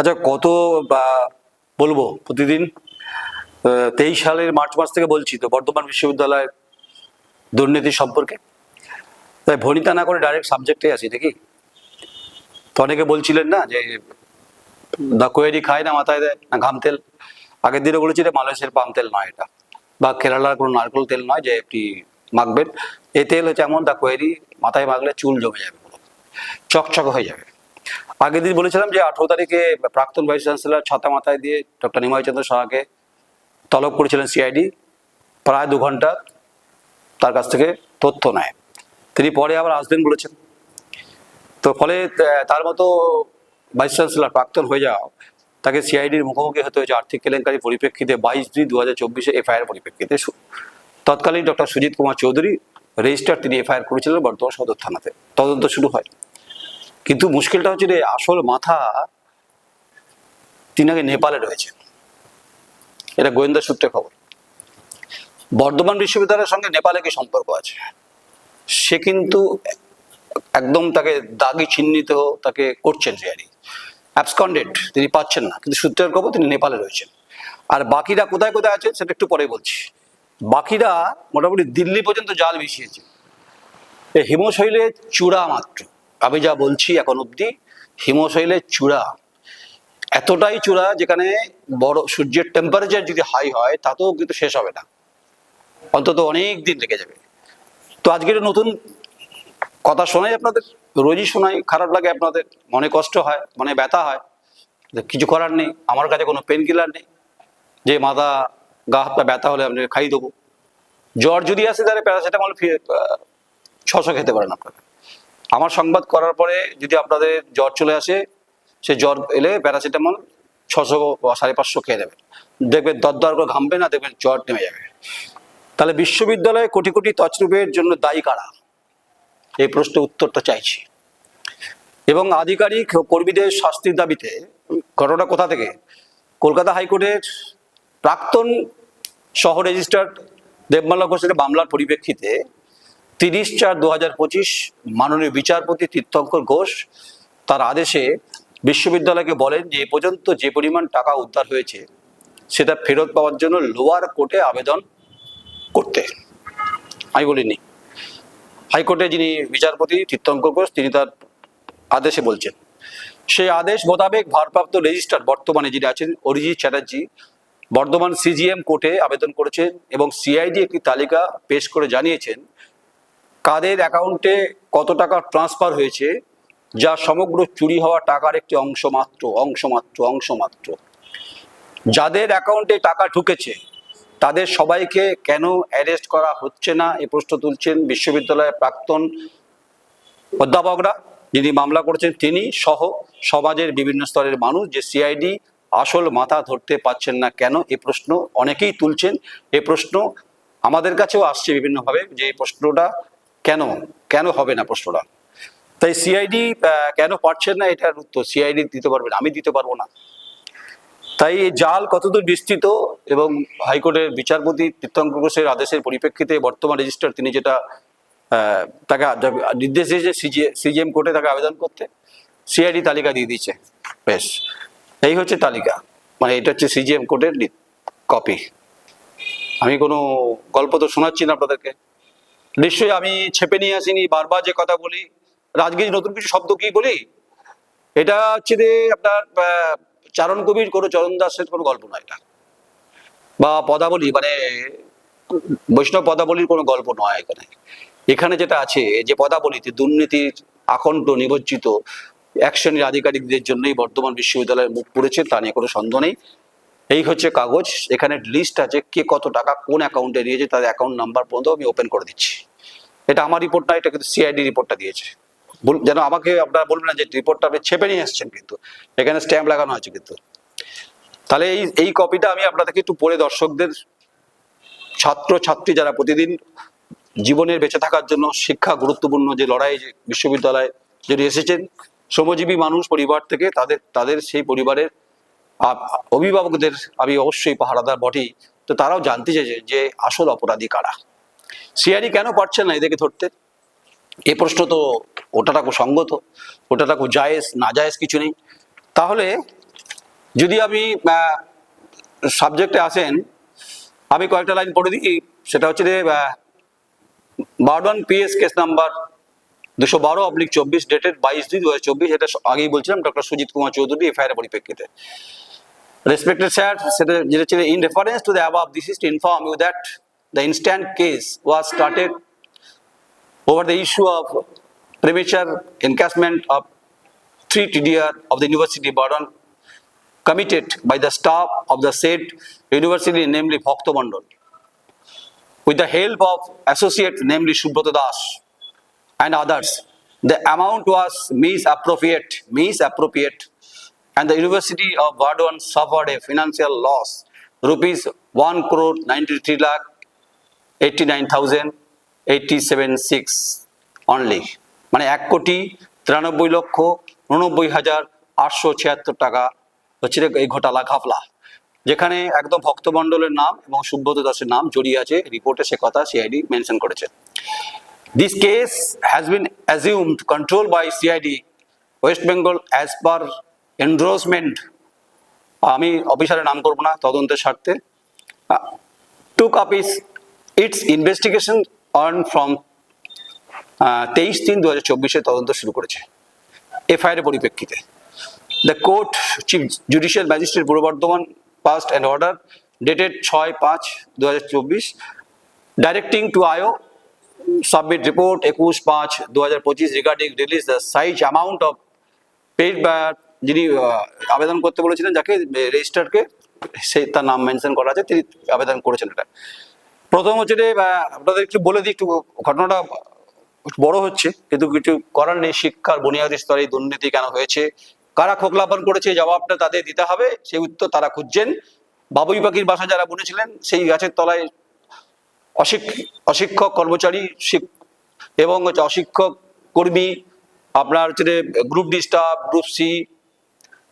আচ্ছা কত বলব প্রতিদিন? তেইশ সালের মার্চ মাস থেকে বলছি তো, বর্ধমান বিশ্ববিদ্যালয়ের দুর্নীতি সম্পর্কে। তাই ভনিতা না করে ডাইরেক্ট সাবজেক্টে আসি দেখি তো অনেকে বলছিলেন না যে, দা কোয়েরি খায় না, মাথায় দেয় না ঘাম তেল? আগের দিনে বলেছি যে, মালয়েশিয়ার পাম তেল নয় এটা। বা কেরালার কোনো নারকেল তেল নয় যে একটি মাখবেন। এ তেল হচ্ছে এমন, দা কোয়েরি মাথায় মাখলে চুল জমে যাবে চকচক হয়ে যাবে। আগের দিন বলেছিলাম যে আঠারো তারিখে প্রাক্তন ভাইস চ্যান্সেলর ছাতা মাথায় দিয়ে ডক্টর নিমাই চন্দ্র সাহাকে তলব করেছিলেন সিআইডি প্রায় দু ঘণ্টা তার কাছ থেকে তথ্য নেয়। তিনি পরে আবার আসবেন বলেছেন। তো ফলে তার মতো ভাইস চ্যান্সেলর প্রাক্তন হয়ে যাও তাকে সিআইডির মুখোমুখি হতে হয়েছে আর্থিক কেলেঙ্কারি পরিপ্রেক্ষিতে বাইশ দুই দু হাজার চব্বিশে এফআইআর পরিপ্রেক্ষিতে তৎকালীন ডক্টর সুজিত কুমার চৌধুরী রেজিস্টার তিনি এফআইআর করেছিলেন বর্তমান সদর থানাতে। তদন্ত শুরু হয়। কিন্তু মুশকিলটা হচ্ছে যে আসল মাথা তিনি আগে নেপালে রয়েছেন এটা গোয়েন্দা সূত্রে খবর। বর্ধমান বিশ্ববিদ্যালয়ের সঙ্গে নেপালে কি সম্পর্ক আছে? সে কিন্তু একদম তাকে দাগি চিহ্নিত তাকে করছেন সিআইডি অ্যাবসকন্ডেড তিনি পাচ্ছেন না। কিন্তু সূত্রের খবর তিনি নেপালে রয়েছেন। আর বাকিরা কোথায় কোথায় আছে সেটা একটু পরে বলছি। বাকিরা মোটামুটি দিল্লি পর্যন্ত জাল মিশিয়েছে। এই হিমশৈলের চূড়া মাত্র। আমি যা বলছি এখন অবধি হিমশৈলের চূড়া। এতটাই চূড়া যেখানে বড় সূর্যের টেম্পারেচার যদি হাই হয়, তাতেও কিন্তু শেষ হবে না। অন্তত অনেক দিন লেগে যাবে। তো আজকের নতুন কথা শোনাই আপনাদের, রোজই শোনাই, খারাপ লাগে আপনাদের, মনে কষ্ট হয়, মনে ব্যথা হয়। কিছু করার নেই, আমার কাছে কোনো পেন কিলার নেই। যে মাথা, গা হাতটা ব্যথা হলে আপনি খাই দেবো। জ্বর যদি আসে তাহলে প্যারাসিটামল ছশো খেতে পারেন আপনারা। আমার সংবাদ করার পরে যদি আপনাদের জ্বর চলে আসে, সে জ্বর এলে প্যারাসিটামল ছশো বা সাড়ে পাঁচশো খেয়ে দেবেন দেখবেন দরদর করে ঘামবে না, দেখবেন জ্বর নেমে যাবে। তাহলে বিশ্ববিদ্যালয়ে কোটি কোটি তছরূপের জন্য দায়ী কারা? এই প্রশ্নের উত্তরটা চাইছি। এবং আধিকারিক কর্মীদের শাস্তির দাবিতে, ঘটনা কোথা থেকে? কলকাতা হাইকোর্টের প্রাক্তন সহ রেজিস্ট্রার্ড দেবমাল্লা ঘোষের মামলার পরিপ্রেক্ষিতে তিরিশ চার দু হাজার পঁচিশ মাননীয় বিচারপতি তীর্থঙ্কর ঘোষ তার আদেশে বিশ্ববিদ্যালয়কে বলেন যে, এ পর্যন্ত যে পরিমাণ টাকা উদ্ধার হয়েছে, সেটা ফেরত পাওয়ার জন্য লোয়ার কোর্টে আবেদন করতে। আমি বলিনি। হাইকোর্টে যিনি বিচারপতি তীর্থঙ্কর ঘোষ, তিনি তার আদেশে বলছেন। সেই আদেশ মোতাবেক ভারপ্রাপ্ত রেজিস্ট্রার বর্তমানে যিনি আছেন, অরিজিৎ চ্যাটার্জি, বর্ধমান সিজিএম কোর্টে আবেদন করেছেন এবং সিআইডি একটি তালিকা পেশ করে জানিয়েছেন কাদের অ্যাকাউন্টে কত টাকা ট্রান্সফার হয়েছে, যা সমগ্র চুরি হওয়া টাকার একটি অংশ মাত্র অংশ মাত্র অংশ মাত্র। যাদের অ্যাকাউন্টে টাকা ঢুকেছে, তাদের সবাইকে কেন অ্যারেস্ট করা হচ্ছে না, এ প্রশ্ন তুলছেন বিশ্ববিদ্যালয়ের প্রাক্তন অধ্যাপকরা, যিনি মামলা করেছেন, তিনি সহ সমাজের বিভিন্ন স্তরের মানুষ যে সিআইডি আসল মাথা ধরতে পারছেন না কেন, এ প্রশ্ন অনেকেই তুলছেন। এ প্রশ্ন আমাদের কাছেও আসছে বিভিন্নভাবে যে এই প্রশ্নটা কেন? কেন হবে না প্রশ্নটা? তাই সিআইডি কেন পারছেন না এটার উত্তর? সিআইডি দিতে পারবেন, আমি দিতে পারব না। তাই জাল কতদূর বিস্তৃত এবং হাইকোর্টের বিচারপতি তীর্থঙ্কর ঘোষের আদেশের পরিপ্রেক্ষিতে বর্তমান রেজিস্ট্রার তিনি যেটা তাকে নির্দেশ দিয়েছে সিজিএম কোর্টে তাকে আবেদন করতে সিআইডি তালিকা দিয়ে দিয়েছে। বেশ, এই হচ্ছে তালিকা। মানে এটা হচ্ছে সিজিএম কোর্টের কপি আমি কোনো গল্প তো শোনাচ্ছি না আপনাদেরকে। নিশ্চয়ই আমি ছেপে নিয়ে আসিনি, বারবার যে কথা বলি। রাজগীর নতুন কিছু শব্দ কি বলি? এটা হচ্ছে যে আপনার চারণ কবির কোনো চরণ দাসের কোনো গল্প নয় এটা। বা পদাবলী মানে বৈষ্ণব পদাবলীর কোনো গল্প নয় এখানে। এখানে যেটা আছে, যে পদাবলীতে দুর্নীতির আকণ্ঠ নিবজ্জিত এক শ্রেণির আধিকারিকদের জন্যই বর্ধমান বিশ্ববিদ্যালয়ের মুখ পড়েছে, তা নিয়ে কোনো সন্দেহ নেই। এই হচ্ছে কাগজ, এখানে লিস্ট আছে কে কত টাকা কোন অ্যাকাউন্টে নিয়েছে, তার অ্যাকাউন্ট নাম্বার পর্যন্ত আমি ওপেন করে দিচ্ছি। এটা আমার রিপোর্ট না এটা কিন্তু সিআইডি রিপোর্টটা দিয়েছে। যেন আমাকে আপনারা বলবেন না যে রিপোর্টটা আপনি ছেপে নিয়ে এসছেন কিন্তু, এখানে স্ট্যাম্প লাগানো আছে কিন্তু। তাহলে এই এই কপিটা আমি আপনাদেরকে একটু পড়ে দর্শকদের ছাত্র ছাত্রী যারা প্রতিদিন জীবনের বেঁচে থাকার জন্য শিক্ষা গুরুত্বপূর্ণ যে লড়াই, যে বিশ্ববিদ্যালয়ে যদি এসেছেন, শ্রমজীবী মানুষ পরিবার থেকে তাদের তাদের সেই পরিবারের অভিভাবকদের আমি অবশ্যই পাহারাদার বটেই, তো তারাও জানতে চেয়েছে যে আসল অপরাধী কারা। সিআইডি কেন পারছেন না এদেরকে ধরতে? এ প্রশ্ন তো ওটাটা সঙ্গত ওটাটা জায়েজ না জায়েজ কিছু নেই। তাহলে যদি আমি সাবজেক্টে আসেন আমি কয়েকটা লাইন পড়ে দিই। সেটা হচ্ছে যে বারডন পিএস কেস নাম্বার দুশো বারো অবলিক চব্বিশ ডেটেড বাইশ দুই দু হাজার চব্বিশ এটা আগেই বলছিলাম ডক্টর সুজিত কুমার চৌধুরী এফআইআর পরিপ্রেক্ষিতে। Respected sir, সেটা যেটা ছিল in reference to the above, this is to inform you that the instant case was started over the issue of premature encashment of three TDR of the University Burden committed by the staff of the said university, namely Bhakta Mandal, with the help of associate, namely Subrata Das and others. The amount was misappropriate, misappropriate, and the University of Bardwan suffered a financial loss, rupees 1 crore 93 lakh 89,000 87 only. মানে এক কোটি তিরানব্বই লক্ষ উননব্বই হাজার আটশো ছিয়াত্তর টাকা হচ্ছে এই ঘোটালা ঘাপলা। যেখানে একদম ভক্তমণ্ডলের নাম এবং সুব্রত দাসের নাম জড়িয়ে আছে। রিপোর্টে সে কথা সিআইডি মেনশন করেছে। This case has been assumed control by CID West Bengal as per endorsement. আমি অফিসারের নাম করব না তদন্তের স্বার্থে। Took up its investigation on from তেইশ তিন দু হাজার চব্বিশে তদন্ত শুরু করেছে এফআইআর পরিপ্রেক্ষিতে। The court chief judicial magistrate Purba Bardhaman passed and order dated ছয় পাঁচ দু হাজার চব্বিশ ডাইরেক্টিং টু আয়ো রিপোর্ট একুশ পাঁচ দু হাজার পঁচিশ regarding release the seized amount of বা যিনি আবেদন করতে বলেছিলেন, যাকে রেজিস্টারকে সেই তার নাম মেনশন করা আছে, তিনি আবেদন করেছেন এটা। প্রথম হচ্ছে যে আপনাদের একটু বলে দিই, একটু ঘটনাটা বড় হচ্ছে, কিন্তু কিছু করার নেই। শিক্ষার বুনিয়াদী স্তরে দুর্নীতি কেন হয়েছে? কারা খোকলাপন করেছে? জবাবটা তাদের দিতে হবে। সেই উত্তর তারা খুঁজছেন। বাবুই পাখির বাসা যারা বুনেছিলেন, সেই গাছের তলায় অশিক্ষ- অশিক্ষক কর্মচারী এবং হচ্ছে অশিক্ষক কর্মী, আপনার হচ্ছে group D staff group C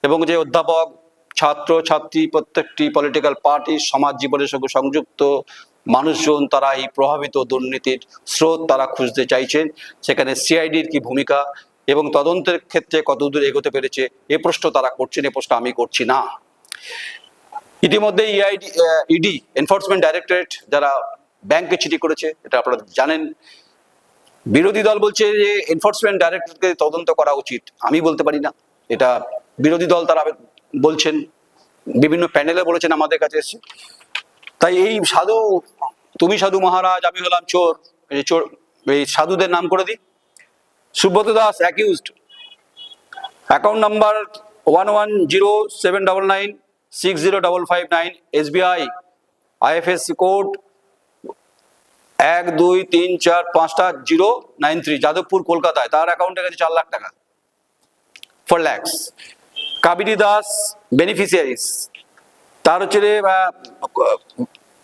এবং যে অধ্যাপক, ছাত্র, ছাত্রী, প্রত্যেকটি পলিটিক্যাল পার্টি সমাজ জীবনের সঙ্গে সংযুক্ত মানুষজন তারা এই প্রভাবিত দুর্নীতির স্রোত তারা খুঁজতে চাইছেন। সেখানে সিআইডির কি ভূমিকা এবং তদন্তের ক্ষেত্রে কতদূর এগোতে পেরেছে, এ প্রশ্ন তারা করছেন, এ প্রশ্ন আমি করছি না। ইতিমধ্যে ইআইডি ইডি এনফোর্সমেন্ট ডাইরেক্টরেট যারা ব্যাংকে চিঠি করেছে, এটা আপনারা জানেন। বিরোধী দল বলছে যে এনফোর্সমেন্ট ডাইরেক্টরকে তদন্ত করা উচিত। আমি বলতে পারি না। এটা বিরোধী দল তারা বলছেন। বিভিন্ন প্যানেলে বলেছেন আমাদের কাছে এসে তাই এই সাধু তুমি সাধু মহারাজ, আমি হলাম চোর। এই চোর, এই সাধুদের নাম করে দিই। Subrata Das accused account number one one zero seven double nine six zero double five nine SBI IFSC code এক দুই তিন চার পাঁচটা জিরো নাইন থ্রি, যাদবপুর, কলকাতায়। তার অ্যাকাউন্টে গেছে চার লাখ টাকা। ফোর ল্যাক্স কাবেরী দাস বেনিফিসিয়ারিস তার হচ্ছে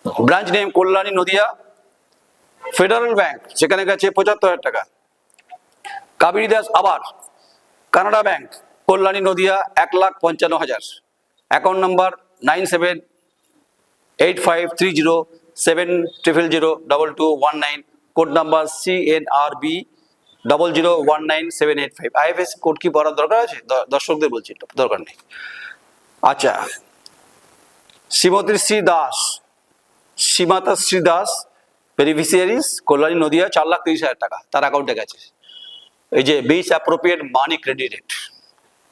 branch name Kalyani Nadia Federal Bank, সেখানে গেছে পঁচাত্তর হাজার টাকা। কাবেরী দাস আবার কানাডা ব্যাংক, কল্যাণী নদিয়া এক লাখ পঞ্চান্ন হাজার। Account number nine seven eight five three zero seven triple zero double two one nine, code number C N R B double zero one nine seven eight five IFS code কি পড়ার দরকার আছে? দর্শকদের বলছি, দরকার নেই। আচ্ছা শ্রীমতী শ্রী দাস সীমাতা শ্রী দাস বেনিফিসিয়ারিস কল্যাণী নদিয়া, চার লাখ তিরিশ হাজার টাকা। তার অ্যাকাউন্টে গেছে। এই যে বিস অ্যাপ্রোপ্রিয়েট মানি ক্রেডিটেড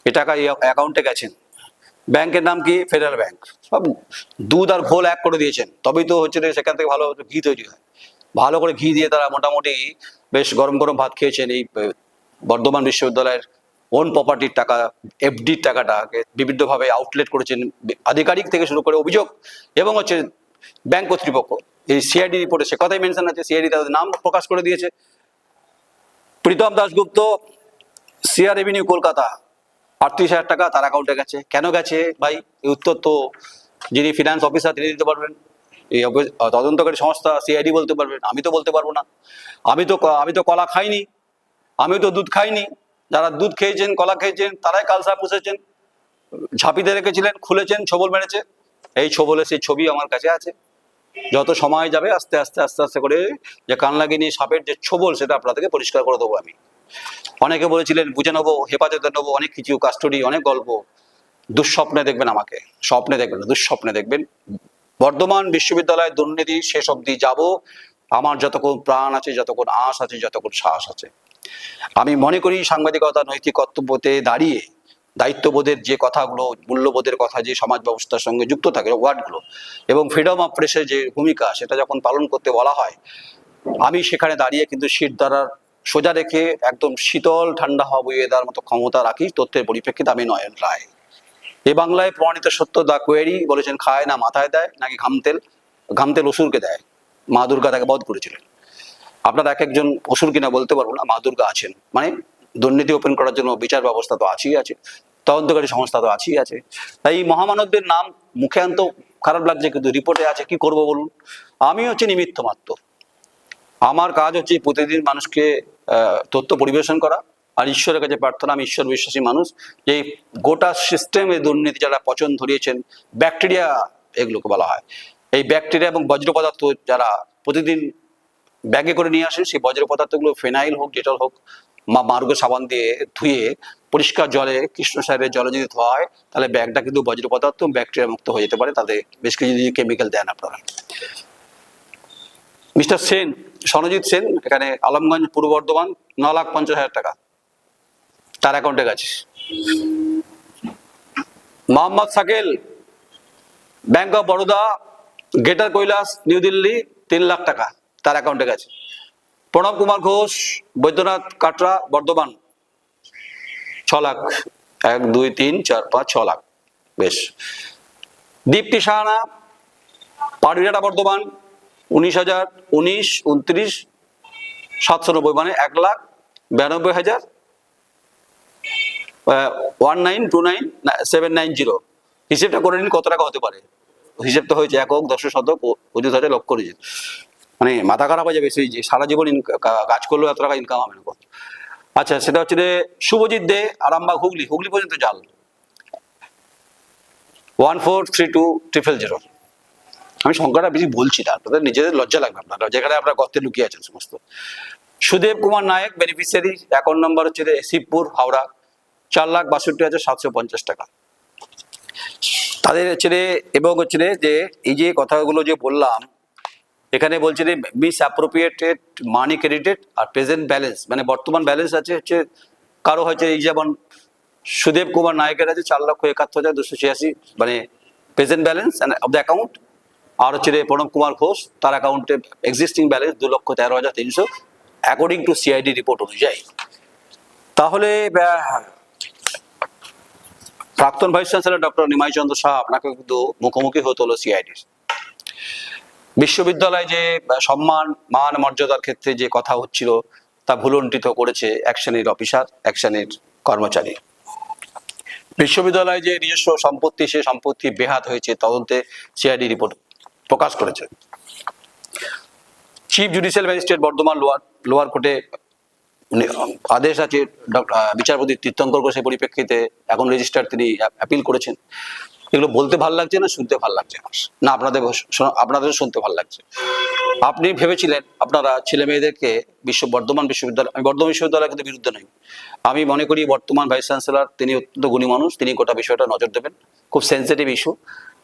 এ টাকা এই অ্যাকাউন্টে গেছেন ব্যাংকের নাম কি? ফেডারেল ব্যাংক সব দুধ আর ঘোল এক করে দিয়েছেন। তবেই তো হচ্ছে সেখান থেকে ভালো ঘি তৈরি হয়। ভালো করে ঘি দিয়ে তারা মোটামুটি বেশ গরম গরম ভাত খেয়েছেন। এই বর্ধমান বিশ্ববিদ্যালয়ের ওন প্রপার্টির টাকা এফডির টাকাটাকে বিভিন্নভাবে আউটলেট করেছেন। আধিকারিক থেকে শুরু করে অভিযোগ এবং হচ্ছে ব্যাংক কর্তৃপক্ষ। এই সিআইডি রিপোর্টে সে কথাই মেনশন আছে সিআইডি তাদের নাম প্রকাশ করে দিয়েছে। Pritam Dasgupta CR revenue Kolkata. আটত্রিশ হাজার টাকা তার অ্যাকাউন্টে গেছে। কেন গেছে ভাই? এই উত্তর তো যিনি ফিনান্স অফিসার তিনি দিতে পারবেন। এই তদন্তকারী সংস্থা সিআইডি বলতে পারবেন আমি তো বলতে পারব না। আমি তো আমি তো কলা খাইনি। আমি তো দুধ খাইনি। যারা দুধ খেয়েছেন, কলা খেয়েছেন, তারাই কালসা পুষেছেন। ঝাঁপিতে রেখেছিলেন, খুলেছেন, ছবল মেরেছে। এই ছবলে সেই ছবি আমার কাছে আছে। যত সময় যাবে, আস্তে আস্তে আস্তে আস্তে করে যে কান লাগিয়ে সাপের যে ছবল, সেটা আপনাদেরকে পরিষ্কার করে দেবো আমি। অনেকে বলেছিলেন, বুঝে নেব, হেফাজতে নেব, অনেক কিছু কাস্টডি অনেক গল্প। দুঃস্বপ্নে দেখবেন আমাকে, স্বপ্নে দেখবেন দুঃস্বপ্নে দেখবেন। বর্ধমান বিশ্ববিদ্যালয়ে দুর্নীতি শেষ অবধি যাব, আমার যতক্ষণ প্রাণ আছে, যতক্ষণ আশ আছে, যতক্ষণ সাহস আছে। আমি মনে করি সাংবাদিকতা, নৈতিক কর্তব্যতে দাঁড়িয়ে দায়িত্ববোধের যে কথাগুলো, মূল্যবোধের কথা যে সমাজ ব্যবস্থার সঙ্গে যুক্ত থাকে ওয়ার্ডগুলো, এবং ফ্রিডম অফ প্রেসের যে ভূমিকা, সেটা যখন পালন করতে বলা হয়, আমি সেখানে দাঁড়িয়ে কিন্তু শীত দ্বারার সোজা রেখে একদম শীতল ঠান্ডা হওয়া বইয়ে দেওয়ার মতো ক্ষমতা রাখি, তথ্যের পরিপ্রেক্ষিতে আমি নয়ন রায়। এ বাংলায় প্রমাণিত সত্য, দা কোয়েরি বলেছেন, খায় না মাথায় দেয়, নাকি ঘামতেল ঘামতেল অসুরকে দেয়। মা দুর্গা তাকে বধ করেছিলেন। আপনারা এক একজন অসুর কিনা বলতে পারব না, মা দুর্গা আছেন। মানে দুর্নীতি ওপেন করার জন্য বিচার ব্যবস্থা তো আছেই আছে, তদন্তকারী সংস্থা তো আছেই আছে। তাই এই মহামানবদের নাম মুখে আনতেও খারাপ লাগছে, কিন্তু রিপোর্টে আছে, কি করব বলুন? আমি হচ্ছে নিমিত্ত মাত্র। আমার কাজ হচ্ছে প্রতিদিন মানুষকে তথ্য পরিবেশন করা, আর ঈশ্বরের কাছে প্রার্থনা, আমি ঈশ্বর বিশ্বাসী মানুষ, যে গোটা সিস্টেমে দুর্নীতি যারা পচন ধরিয়েছেন ব্যাকটেরিয়া এগুলোকে বলা হয়। এই ব্যাকটেরিয়া এবং বজ্র পদার্থ যারা প্রতিদিন ব্যাগে করে নিয়ে আসেন, সেই বজ্র পদার্থগুলো ফেনাইল হোক ডেটল হোক মা মার্গ সাবান দিয়ে ধুয়ে পরিষ্কার জলে, কৃষ্ণ সারের জলে যদি ধোয়া হয়, তাহলে ব্যাগটা কিন্তু বজ্র পদার্থ ব্যাকটেরিয়া মুক্ত হয়ে যেতে পারে। তাতে বেশ কিছু যদি কেমিক্যাল দেন আপনারা। মিস্টার সেন সনজিৎ সেন, এখানে আলমগঞ্জ পূর্ব বর্ধমান, ন লাখ পঞ্চাশ হাজার টাকা। তার অ্যাকাউন্টে গেছে Mohammad সাকেল, bank of Baroda গেটার Kailash, new Delhi, তিন লাখ টাকা। তার অ্যাকাউন্টে গেছে। প্রণব কুমার ঘোষ, বৈদ্যনাথ কাটরা, বর্ধমান। ছ লাখ। এক, দুই, তিন, চার, পাঁচ, ছ লাখ। বেশ। দীপ্তি সাহানা পাড়িয়াটা বর্ধমান। উনিশ হাজার, উনিশ, উনত্রিশ, সাতশো নব্বই মানে এক লাখ বিরানব্বই হাজার one nine two nine seven nine zero. হিসেবটা করে নিন কত টাকা হতে পারে। হিসেবটা হয়েছে একক দশ শতক অযুত হাজার লক্ষ করেছে মানে মাথা খারাপ হয়ে যাবে, সেই যে সারা জীবন কাজ করলেও এত টাকা ইনকাম হবে না আচ্ছা সেটা হচ্ছে যে শুভজিৎ দে, আরামবাগ, হুগলি হুগলি পর্যন্ত জাল। One four three two triple zero. আমি সংখ্যাটা বেশি বলছি না, আপনাদের নিজেদের লজ্জা লাগবে আপনারা যেখানে আপনারা গর্তে লুকিয়ে আছেন সমস্ত। Sudeb Kumar Nayak beneficiary account number হচ্ছে যে শিবপুর, হাওড়া, চার লাখ বাষট্টি হাজার সাতশো পঞ্চাশ টাকা। তাদের হচ্ছে এবং হচ্ছে যে, এই যে কথাগুলো যে বললাম এখানে বলছে যে মিস অ্যাপ্রোপ্রিয়েটেড মানি ক্রেডিটেড আর প্রেজেন্ট ব্যালেন্স মানে বর্তমান ব্যালেন্স আছে হচ্ছে, কারও হচ্ছে এই যেমন সুদেব কুমার নায়কের আছে চার লক্ষ একাত্তর হাজার দুশো ছিয়াশি মানে present balance of the account আর হচ্ছে প্রণব কুমার ঘোষ, তার অ্যাকাউন্টে এক্সিস্টিং ব্যালেন্স দু লক্ষ তেরো হাজার তিনশো অ্যাকর্ডিং টু সিআইডি রিপোর্ট অনুযায়ী। তাহলে প্রাক্তন vice chancellor doctor Nimai Chandra আপনাকে কিন্তু মুখোমুখি হতে হলো সিআইডির বিশ্ববিদ্যালয়ে যে সম্মান, মান, মর্যাদার ক্ষেত্রে যে কথা হচ্ছিল, তা ভুলণ্ঠিত করেছে এক শ্রেণির অফিসার, এক শ্রেণির কর্মচারী। বিশ্ববিদ্যালয়ে যে নিজস্ব সম্পত্তি, সে সম্পত্তি বেহাত হয়েছে, তদন্তে সিআইডি রিপোর্ট প্রকাশ করেছে। Chief judicial magistrate Bardhaman lower lower কোর্টে আদেশ আছে বিচারপতি তীর্থঙ্কর ঘোষের পরিপ্রেক্ষিতে এখন রেজিস্ট্রার তিনি অ্যাপিল করেছেন। এগুলো বলতে ভালো লাগছে না, শুনতে ভালো লাগছে? না। আপনাদের আপনাদের শুনতে ভালো লাগছে। আপনি ভেবেছিলেন আপনারা ছেলে মেয়েদেরকে বিশ্ব, বর্ধমান বিশ্ববিদ্যালয়, আমি বর্ধমান বিশ্ববিদ্যালয় কিন্তু বিরুদ্ধে নই। আমি মনে করি বর্তমান ভাইস চ্যান্সেলর, তিনি অত্যন্ত গুণী মানুষ, তিনি গোটা বিষয়টা নজর দেবেন, খুব সেন্সিটিভ ইস্যু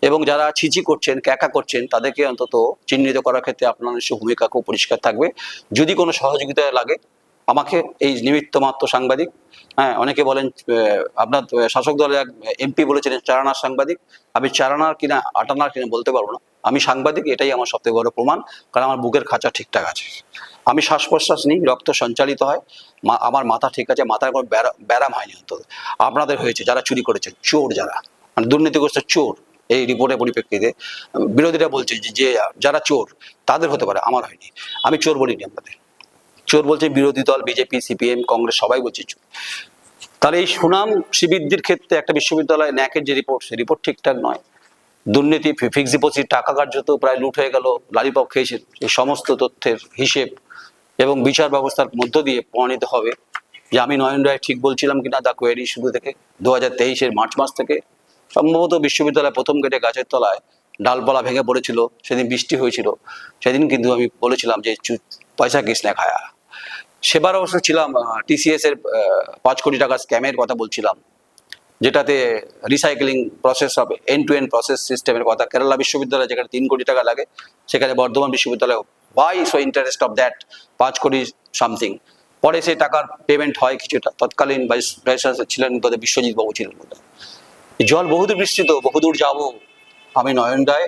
এবং যারা ছিচি করছেন, ক্যাকা করছেন, তাদেরকে অন্তত চিহ্নিত করার ক্ষেত্রে আপনার ভূমিকা খুব পরিষ্কার থাকবে। যদি কোনো সহযোগিতা লাগে আমাকে এই নিমিত্ত মাত্র সাংবাদিক হ্যাঁ অনেকে বলেন আপনার শাসক দলের এক এমপি বলেছিলেন, চারানার সাংবাদিক। আমি চারানার কিনা, আটানার কিনা বলতে পারব না। আমি সাংবাদিক, এটাই আমার সবথেকে বড় প্রমাণ, কারণ আমার বুকের খাঁচা ঠিকঠাক আছে। আমি শ্বাস প্রশ্বাস নিই, রক্ত সঞ্চালিত হয় আমার মাথা ঠিক আছে, মাথার কোনো ব্যারা- ব্যারাম হয়নি অন্তত। আপনাদের হয়েছে, যারা চুরি করেছে চোর যারা মানে দুর্নীতিগ্রস্ত চোর, এই রিপোর্টের পরিপ্রেক্ষিতে বিরোধীরা বলছে যে, যারা চোর, তাদের হতে পারে, আমার হয়নি। আমি চোর বলিনি আপনাদের। চোর বলছে বিরোধী দল, বিজেপি, সিপিএম, কংগ্রেস, সবাই বলছে চোর। তাহলে এই সুনাম শ্রীবৃদ্ধির ক্ষেত্রে একটা বিশ্ববিদ্যালয় ন্যাকের যে রিপোর্ট সেই রিপোর্ট ঠিকঠাক নয়। দুর্নীতি ফিক্স ডিপোজিট টাকা কার্যত প্রায় লুট হয়ে গেল, লালিপপ খেয়েছে এই সমস্ত তথ্যের হিসেব এবং বিচার ব্যবস্থার মধ্য দিয়ে প্রমাণিত হবে যে আমি নয়ন রায় ঠিক বলছিলাম কিনা দা কোয়েরি শুরু থেকে দু হাজার তেইশের মার্চ মাস থেকে। সম্ভবত বিশ্ববিদ্যালয় প্রথম গেটে গাছের তলায় ডালপালা ভেঙে পড়েছিল, সেদিন বৃষ্টি হয়েছিল। সেদিন কিন্তু আমি বলেছিলাম যে পয়সা কিস খায়া। সেবার অবশ্য ছিলাম টিসিএস এর পাঁচ কোটি টাকা স্ক্যামের কথা বলছিলাম, যেটাতে রিসাইকেলিং প্রসেস হবে এন্ড টু এন্ড প্রসেস সিস্টেমের কথা। কেরালা বিশ্ববিদ্যালয় যেখানে তিন কোটি টাকা লাগে, সেখানে বর্ধমান বিশ্ববিদ্যালয় why so interest of that পাঁচ কোটি সামথিং পরে সেই টাকার পেমেন্ট হয় কিছুটা। তৎকালীন ছিলেন বোধহয় বিশ্বজিৎ বাবু ছিলেন জল বহুদূর বিস্তৃত বহুদূর যাব আমি নয়ন রায়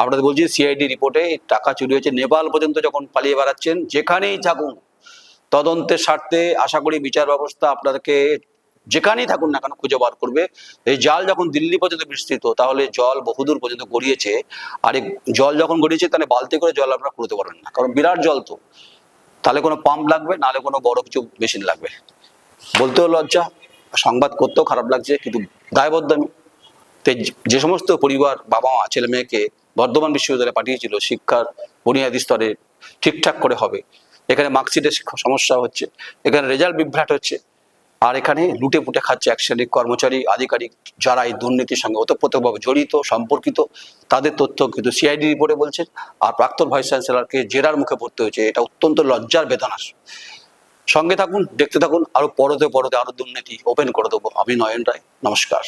আপনাদের বলছি সিআইডি রিপোর্টে টাকা চুরি হয়েছে, নেপাল পর্যন্ত যখন পালিয়ে বেড়াচ্ছেন, যেখানেই থাকুন তদন্তের স্বার্থে আশা করি বিচার ব্যবস্থা আপনাদেরকে যেখানেই থাকুন না কেন খুঁজে বার করবে। এই জাল যখন দিল্লি পর্যন্ত বিস্তৃত, তাহলে জল বহুদূর পর্যন্ত গড়িয়েছে। আর এই জল যখন গড়িয়েছে, তাহলে বালতি করে জল আপনারা করতে পারবেন না। কারণ বিরাট জল তো। তাহলে কোনো পাম্প লাগবে, নাহলে কোনো বড় কিছু মেশিন লাগবে। বলতেও লজ্জা সংবাদ করতেও খারাপ লাগছে, কিন্তু দায়বদ্ধ আমি যে সমস্ত পরিবার বাবা মা ছেলে মেয়েকে বর্ধমান বিশ্ববিদ্যালয়ে পাঠিয়েছিল, শিক্ষার বুনিয়াদী স্তরে ঠিকঠাক করে হবে। এখানে মার্কশিটের সমস্যা হচ্ছে। এখানে রেজাল্ট বিভ্রাট হচ্ছে। আর এখানে লুটে পুটে খাচ্ছে এক শ্রেণির কর্মচারী, আধিকারিক যারা এই দুর্নীতির সঙ্গে ওতপ্রোতভাবে জড়িত, সম্পর্কিত। তাদের তথ্য কিন্তু সিআইডি রিপোর্টে বলছে। আর প্রাক্তন ভাইস চ্যান্সেলরকে জেরার মুখে পড়তে হয়েছে। এটা অত্যন্ত লজ্জার বেদনার। সঙ্গে থাকুন, দেখতে থাকুন। আরও পরতে পরতে আরও দুর্নীতি ওপেন করে দেবো। আমি নয়ন রায়, নমস্কার।